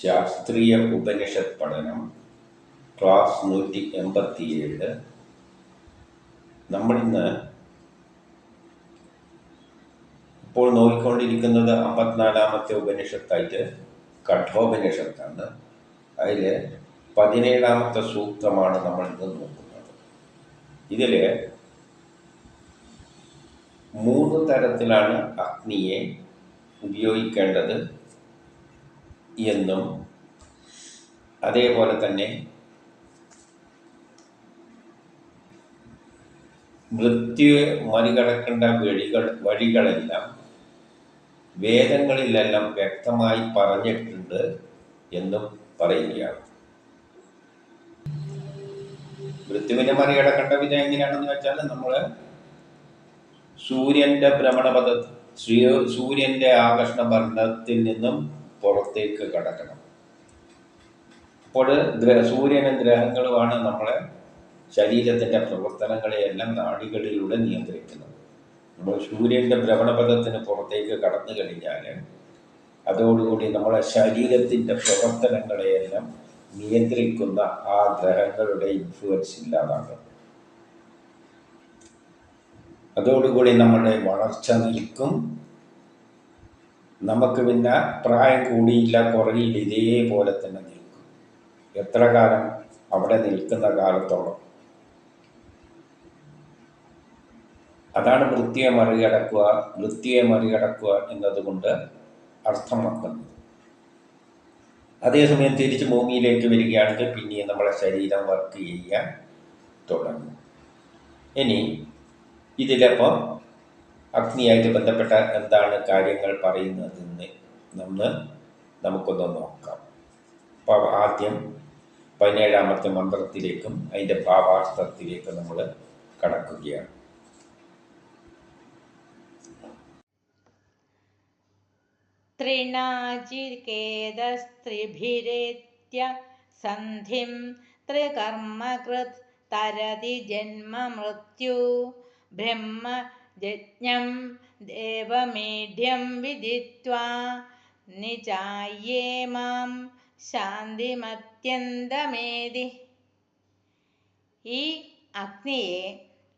ശാസ്ത്രീയ ഉപനിഷത് പഠനം ക്ലാസ് നൂറ്റി എൺപത്തിയേഴ്. നമ്മളിന്ന് ഇപ്പോൾ നോക്കിക്കൊണ്ടിരിക്കുന്നത് അമ്പത്തിനാലാമത്തെ ഉപനിഷത്തായിട്ട് കഠോപനിഷത്താണ്. അതിൽ പതിനേഴാമത്തെ സൂക്തമാണ് നമ്മൾ ഇന്ന് നോക്കുന്നത്. ഇതിൽ മൂന്ന് തരത്തിലാണ് അഗ്നിയെ ഉപയോഗിക്കേണ്ടത്. എന്നും അതേപോലെ തന്നെ മൃത്യുവെ മറികടക്കേണ്ട വഴികൾ വഴികളെല്ലാം വേദങ്ങളിലെല്ലാം വ്യക്തമായി പറഞ്ഞിട്ടുണ്ട് എന്നും പറയുകയാണ്. മൃത്യുവിനെ മറികടക്കേണ്ട വിധം എങ്ങനെയാണെന്ന് വെച്ചാൽ നമ്മൾ സൂര്യന്റെ ഭ്രമണപഥ സൂര്യന്റെ ആകർഷണ ഭരണത്തിൽ നിന്നും പുറത്തേക്ക് കടക്കണം. അപ്പോൾ സൂര്യനും ഗ്രഹങ്ങളുമാണ് നമ്മളെ ശരീരത്തിന്റെ പ്രവർത്തനങ്ങളെയെല്ലാം നാടികളിലൂടെ നിയന്ത്രിക്കുന്നത്. നമ്മൾ സൂര്യന്റെ ഭ്രമണപഥത്തിന് പുറത്തേക്ക് കടന്നു കഴിഞ്ഞാൽ അതോടുകൂടി നമ്മളെ ശരീരത്തിന്റെ പ്രവർത്തനങ്ങളെയെല്ലാം നിയന്ത്രിക്കുന്ന ആ ഗ്രഹങ്ങളുടെ ഇൻഫ്ലുവൻസ് ഇല്ലാതാകും അതോടുകൂടി നമ്മുടെ വളർച്ച നിൽക്കും. നമുക്ക് പിന്നെ പ്രായം കൂടിയില്ല കുറയില്ല ഇതേപോലെ തന്നെ നിൽക്കും. എത്ര കാലം അവിടെ നിൽക്കുന്ന കാലത്തോളം. അതാണ് വൃത്തിയെ മറികടക്കുക വൃത്തിയെ മറികടക്കുക എന്നതുകൊണ്ട് അർത്ഥമാക്കുന്നത് അതേസമയം തിരിച്ച് ഭൂമിയിലേക്ക് വരികയാണെങ്കിൽ പിന്നെയും നമ്മളെ ശരീരം വർക്ക് ചെയ്യാൻ തുടങ്ങും. ഇനി ഇതിലപ്പോൾ അഗ്നിയായിട്ട് ബന്ധപ്പെട്ട എന്താണ് കാര്യങ്ങൾ പറയുന്നതെന്ന് നമ്മൾ നമുക്കൊന്ന് നോക്കാം. അപ്പോൾ ആദ്യം പതിനേഴാമത്തെ മന്ത്രത്തിലേക്കും അതിന്റെ ഭാവാർത്ഥത്തിലേക്കും നമ്മൾ കടക്കുകയാണ്. തൃണാചികേതസ്ത്രിഭിരേത്യ സന്ധിം ത്രികർമ്മകൃത് തരതി ജന്മ മൃത്യു ബ്രഹ്മജജ്ഞം ദേവമേഢ്യം വിദിത്വാ നിചായേ മാം ശാന്തിമത്യന്തമേതി ഈ അഗ്നിയെ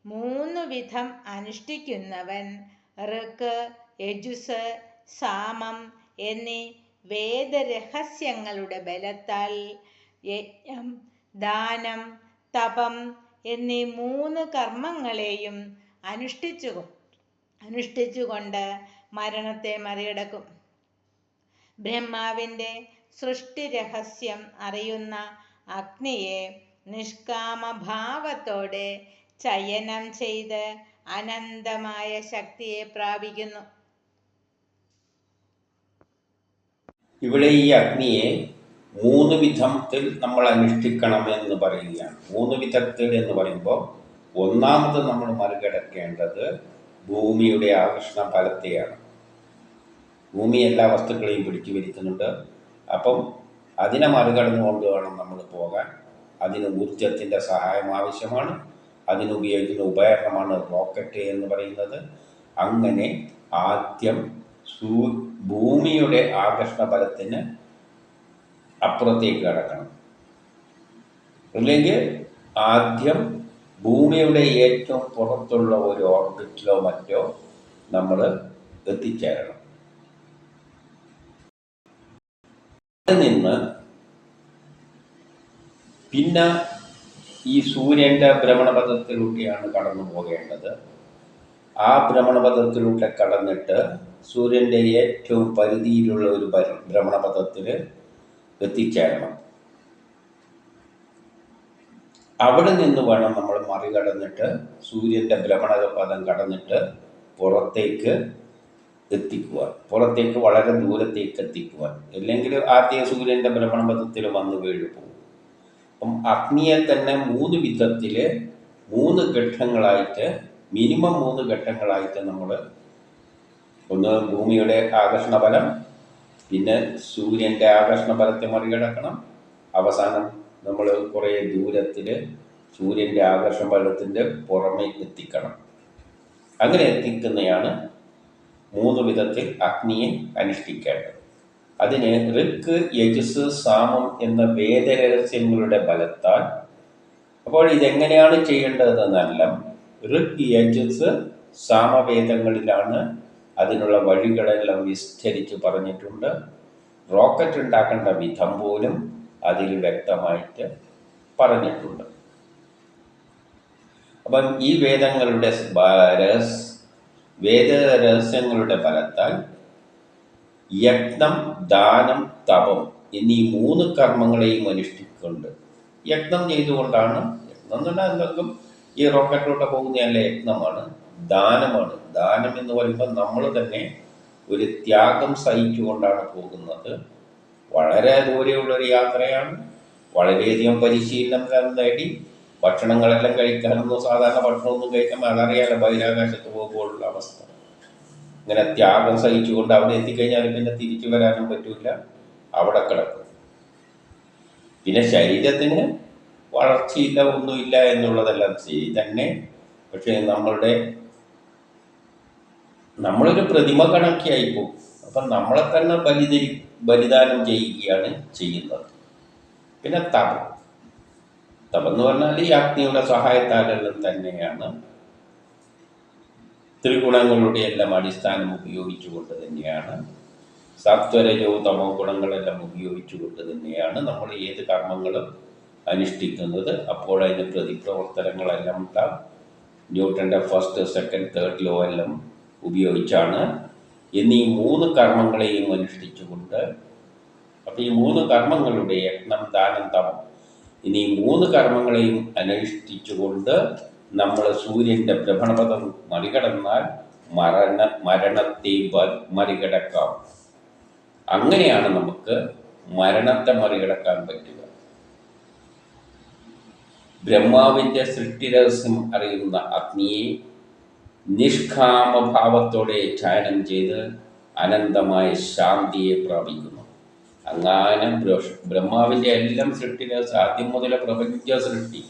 മൂന്നു വിധം അനുഷ്ഠിക്കുന്നവൻ ഋക്ക് യജുസ് സാമം എന്നീ വേദരഹസ്യങ്ങളുടെ ബലത്താൽ യജ്ഞം ദാനം തപം എന്നീ മൂന്ന് കർമ്മങ്ങളെയും അനുഷ്ഠിച്ചു അനുഷ്ഠിച്ചുകൊണ്ട് മരണത്തെ മറികടക്കും. ബ്രഹ്മാവിന്റെ സൃഷ്ടി രഹസ്യം അറിയുന്ന അഗ്നിയെ നിഷ്കാമഭാവത്തോടെ ചയനം ചെയ്ത് അനന്തമായ ശക്തിയെ പ്രാപിക്കുന്നു. ഇവിടെ ഈ അഗ്നിയെ മൂന്ന് വിധത്തിൽ നമ്മൾ അനുഷ്ഠിക്കണം എന്ന് പറയുകയാണ്. മൂന്ന് വിധത്തിൽ എന്ന് പറയുമ്പോൾ ഒന്നാമത് നമ്മൾ മറികടക്കേണ്ടത് ഭൂമിയുടെ ആകർഷണ ഫലത്തെയാണ്. ഭൂമി എല്ലാ വസ്തുക്കളെയും പിടിച്ചു വരുത്തുന്നുണ്ട് അപ്പം അതിനെ മറികടന്നുകൊണ്ട് വേണം നമ്മൾ പോകാൻ. അതിന് ഊർജത്തിന്റെ സഹായം ആവശ്യമാണ്. അതിനുപയോഗിക്കുന്ന ഉപകരണമാണ് റോക്കറ്റ് എന്ന് പറയുന്നത്. അങ്ങനെ ആദ്യം സൂ ഭൂമിയുടെ ആകർഷണ ബലത്തിന് അപ്പുറത്തേക്ക് കടക്കണം. അല്ലെങ്കിൽ ആദ്യം ഭൂമിയുടെ ഏറ്റവും പുറത്തുള്ള ഒരു ഓർബിറ്റിലോ മറ്റോ നമ്മൾ എത്തിച്ചേരണം. അവിടെ നിന്ന് പിന്നെ ഈ സൂര്യന്റെ ഭ്രമണപഥത്തിലൂടെയാണ് കടന്നു പോകേണ്ടത്. ആ ഭ്രമണപഥത്തിലൂടെ കടന്നിട്ട് സൂര്യന്റെ ഏറ്റവും പരിധിയിലുള്ള ഒരു ഭര- ഭ്രമണപഥത്തിൽ എത്തിച്ചേരണം. അവിടെ നിന്ന് വേണം നമ്മൾ മറികടന്നിട്ട് സൂര്യന്റെ ഭ്രമണപഥം കടന്നിട്ട് പുറത്തേക്ക് എത്തിക്കുക പുറത്തേക്ക് വളരെ ദൂരത്തേക്ക് എത്തിക്കുക അല്ലെങ്കിൽ ആദ്യം സൂര്യന്റെ ഭ്രമണപഥത്തിൽ വന്ന് വീഴു പോകും. അപ്പം അഗ്നിയെ തന്നെ മൂന്ന് വിധത്തിൽ മൂന്ന് ഘട്ടങ്ങളായിട്ട് മിനിമം മൂന്ന് ഘട്ടങ്ങളായിട്ട് നമ്മൾ ഒന്ന് ഭൂമിയുടെ ആകർഷണ ഫലം പിന്നെ സൂര്യന്റെ ആകർഷണ ഫലത്തെ മറികടക്കണം അവസാനം നമ്മൾ കുറേ ദൂരത്തിൽ സൂര്യന്റെ ആകർഷണ ബലത്തിന്റെ പുറമെ എത്തിക്കണം. അങ്ങനെ എത്തിക്കുന്നതാണ് മൂന്ന് വിധത്തിൽ അഗ്നിയെ അനുഷ്ഠിക്കേണ്ടത്. അതിന് ഋക്ക് യജസ് സാമം എന്ന വേദരഹസ്യങ്ങളുടെ ബലത്താൽ അപ്പോൾ ഇതെങ്ങനെയാണ് ചെയ്യേണ്ടതെന്നല്ല ഋക്ക് യജസ് സാമവേദങ്ങളിലാണ് അതിനുള്ള വഴികളെല്ലാം വിസ്തരിച്ച് പറഞ്ഞിട്ടുണ്ട്. റോക്കറ്റ് ഉണ്ടാക്കേണ്ട വിധം പോലും അതിൽ വ്യക്തമായിട്ട് പറഞ്ഞിട്ടുണ്ട്. അപ്പം ഈ വേദങ്ങളുടെ വേദ രഹസ്യങ്ങളുടെ ഫലത്താൽ യജ്ഞം ദാനം തപം എന്നീ മൂന്ന് കർമ്മങ്ങളെയും അനുഷ്ഠിക്കുന്നുണ്ട് യജ്ഞം ചെയ്തുകൊണ്ടാണ് യജ്ഞം എന്ന് പറഞ്ഞാൽ എന്തെങ്കിലും ഈ റോക്കറ്റിലൂടെ പോകുന്നതല്ല യജ്ഞമാണ് ദാനമാണ്. ദാനം എന്ന് പറയുമ്പോൾ നമ്മൾ തന്നെ ഒരു ത്യാഗം സഹിച്ചുകൊണ്ടാണ് പോകുന്നത്. വളരെ ദൂരെയുള്ള ഒരു യാത്രയാണ്. വളരെയധികം പരിശീലനം നേടി. ഭക്ഷണങ്ങളെല്ലാം കഴിക്കാനൊന്നും സാധാരണ ഭക്ഷണമൊന്നും കഴിക്കാൻ അതറിയാലോ ബഹിരാകാശത്ത് പോകുമ്പോഴുള്ള അവസ്ഥ. ഇങ്ങനെ ത്യാഗം സഹിച്ചുകൊണ്ട് അവിടെ എത്തിക്കഴിഞ്ഞാൽ പിന്നെ തിരിച്ചു വരാനും പറ്റില്ല അവിടെ കിടക്കും. പിന്നെ ശരീരത്തിന് വളർച്ചയില്ല ഒന്നുമില്ല എന്നുള്ളതെല്ലാം ശരി തന്നെ. പക്ഷേ നമ്മളുടെ നമ്മളൊരു പ്രതിമ കണക്കിയായിപ്പോ അപ്പം നമ്മളെ തന്നെ ബലിതരി ബലിദാനം ചെയ്യുകയാണ് ചെയ്യുന്നത്. പിന്നെ തപം. തപം എന്ന് പറഞ്ഞാൽ ഈ അഗ്നിയുടെ സഹായത്താലെല്ലാം തന്നെയാണ് ത്രിഗുണങ്ങളുടെ എല്ലാം അടിസ്ഥാനം ഉപയോഗിച്ചുകൊണ്ട് തന്നെയാണ്. സത്വരജവും തമോ ഗുണങ്ങളെല്ലാം ഉപയോഗിച്ചുകൊണ്ട് തന്നെയാണ് നമ്മൾ ഏത് കർമ്മങ്ങളും അനുഷ്ഠിക്കുന്നത്. അപ്പോൾ അതിന് പ്രതിപ്രവർത്തനങ്ങളെല്ലാം ഉണ്ടാകും ഫസ്റ്റ് സെക്കൻഡ് തേർഡ് ലോ എല്ലാം ഉപയോഗിച്ചാണ് എന്നീ മൂന്ന് കർമ്മങ്ങളെയും അനുഷ്ഠിച്ചുകൊണ്ട് അപ്പോൾ ഈ മൂന്ന് കർമ്മങ്ങളുടെ യജ്ഞം ദാനം തപം ഇനി മൂന്ന് കർമ്മങ്ങളെയും അനുഷ്ഠിച്ചുകൊണ്ട് നമ്മൾ സൂര്യന്റെ ഭ്രമണപഥം മറികടന്നാൽ മരണ മരണത്തെ മറികടക്കാം. അങ്ങനെയാണ് നമുക്ക് മരണത്തെ മറികടക്കാൻ പറ്റുക. ബ്രഹ്മാവിന്റെ സൃഷ്ടിരഹസ്യം അറിയുന്ന അഗ്നിയെ നിഷ്കാമഭാവത്തോടെ ധ്യാനം ചെയ്ത് അനന്തമായ ശാന്തിയെ പ്രാപിക്കുന്നു. അങ്ങനെ ബ്രഹ്മ- ബ്രഹ്മാവിന്റെ എല്ലാം സൃഷ്ടിരഹസ്യം ആദ്യം മുതലേ പ്രപഞ്ച സൃഷ്ടി.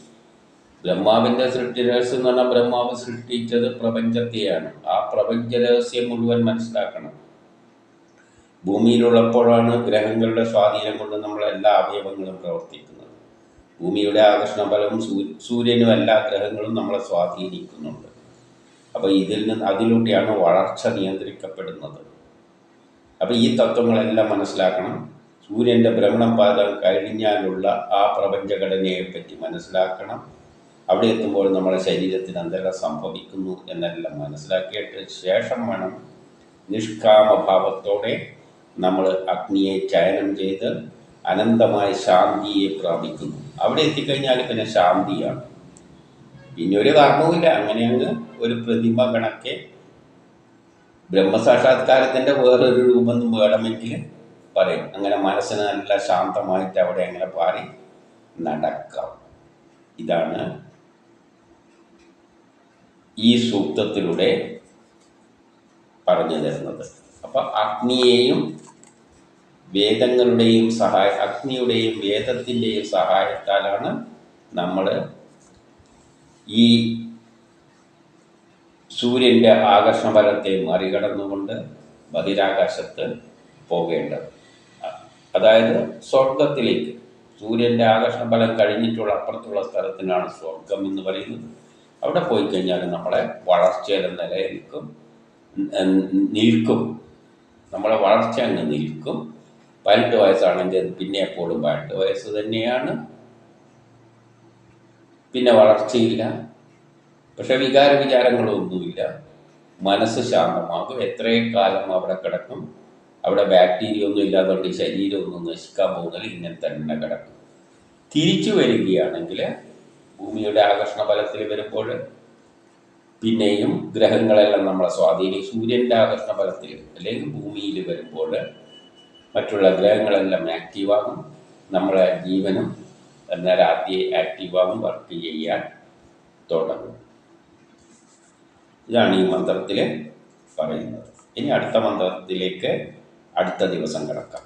ബ്രഹ്മാവിന്റെ സൃഷ്ടി രഹസ്യം എന്ന് പറഞ്ഞാൽ ബ്രഹ്മാവ് സൃഷ്ടിച്ചത് പ്രപഞ്ചത്തെയാണ്. ആ പ്രപഞ്ച രഹസ്യം മുഴുവൻ മനസ്സിലാക്കണം. ഭൂമിയിലുള്ളപ്പോഴാണ് ഗ്രഹങ്ങളുടെ സ്വാധീനം കൊണ്ട് നമ്മളെ എല്ലാ അവയവങ്ങളും പ്രവർത്തിക്കുന്നത്. ഭൂമിയുടെ ആകർഷണ ഫലവും സൂര്യനും എല്ലാ ഗ്രഹങ്ങളും നമ്മളെ സ്വാധീനിക്കുന്നുണ്ട്. അപ്പോൾ ഇതിൽ നിന്ന് അതിലൂടെയാണ് വളർച്ച നിയന്ത്രിക്കപ്പെടുന്നത്. അപ്പോൾ ഈ തത്വങ്ങളെല്ലാം മനസ്സിലാക്കണം. സൂര്യന്റെ ഭ്രമണപാതം കഴിഞ്ഞാലുള്ള ആ പ്രപഞ്ചഘടനയെ പറ്റി മനസ്സിലാക്കണം. അവിടെ എത്തുമ്പോൾ നമ്മുടെ ശരീരത്തിന് എന്തെല്ലാം സംഭവിക്കുന്നു എന്നെല്ലാം മനസ്സിലാക്കിയിട്ട് ശേഷം വേണം നിഷ്കാമഭാവത്തോടെ നമ്മൾ അഗ്നിയെ ചയനം ചെയ്ത് അനന്തമായ ശാന്തിയെ പ്രാപിക്കുന്നു. അവിടെ എത്തിക്കഴിഞ്ഞാൽ പിന്നെ ശാന്തിയാണ്. പിന്നെ ഒരു കർമ്മവുമില്ല അങ്ങനെ അങ്ങ് ഒരു പ്രതിമ കണക്കെ ബ്രഹ്മസാക്ഷാത്കാരത്തിന്റെ വേറൊരു രൂപം വേണമെങ്കിൽ പറയും. അങ്ങനെ മനസ്സിന് നല്ല ശാന്തമായിട്ട് അവിടെ അങ്ങനെ പാറി നടക്കാം. ഇതാണ് ഈ സൂക്തത്തിലൂടെ പറഞ്ഞു തരുന്നത്. അപ്പൊ അഗ്നിയെയും വേദങ്ങളുടെയും സഹായ അഗ്നിയുടെയും വേദത്തിന്റെയും സഹായത്താലാണ് നമ്മൾ ഈ സൂര്യന്റെ ആകർഷണ ബലത്തെ മറികടന്നുകൊണ്ട് ബഹിരാകാശത്ത് പോകേണ്ടത്. അതായത് സ്വർഗത്തിലേക്ക് സൂര്യന്റെ ആകർഷണ ബലം കഴിഞ്ഞിട്ടുള്ള അപ്പുറത്തുള്ള സ്ഥലത്തിനാണ് സ്വർഗം എന്ന് പറയുന്നത്. അവിടെ പോയി കഴിഞ്ഞാൽ നമ്മളെ വളർച്ചയുടെ നിലനിൽക്കും നിൽക്കും. നമ്മളെ വളർച്ച അങ്ങ് നിൽക്കും. പതിനെട്ട് വയസ്സാണെങ്കിൽ പിന്നെ എപ്പോഴും പതിനെട്ട് വയസ്സ് തന്നെയാണ്. പിന്നെ വളർച്ചയില്ല. പക്ഷെ വികാര വിചാരങ്ങളൊന്നുമില്ല മനസ്സ് ശാന്തമാകും. എത്രയും കാലം അവിടെ കിടക്കും. അവിടെ ബാക്ടീരിയ ഒന്നും ഇല്ലാത്തതുകൊണ്ട് ശരീരം ഒന്നും നശിക്കാൻ പോകുന്നില്ല. ഇങ്ങനെ തന്നെ കിടക്കും. തിരിച്ചു വരികയാണെങ്കിൽ ഭൂമിയുടെ ആകർഷണ ബലത്തിൽ വരുമ്പോൾ പിന്നെയും ഗ്രഹങ്ങളെല്ലാം നമ്മളെ സ്വാധീനിക്കും. സൂര്യന്റെ ആകർഷണ ബലത്തിൽ അല്ലെങ്കിൽ ഭൂമിയിൽ വരുമ്പോൾ മറ്റുള്ള ഗ്രഹങ്ങളെല്ലാം ആക്റ്റീവാകും. നമ്മളെ ജീവനും അന്നേരം ആദ്യം ആക്റ്റീവാകും വർക്ക് ചെയ്യാൻ തുടങ്ങും. ഇതാണ് ഈ മന്ത്രത്തിൽ പറയുന്നത്. ഇനി അടുത്ത മന്ത്രത്തിലേക്ക് അടുത്ത ദിവസം കിടക്കാം.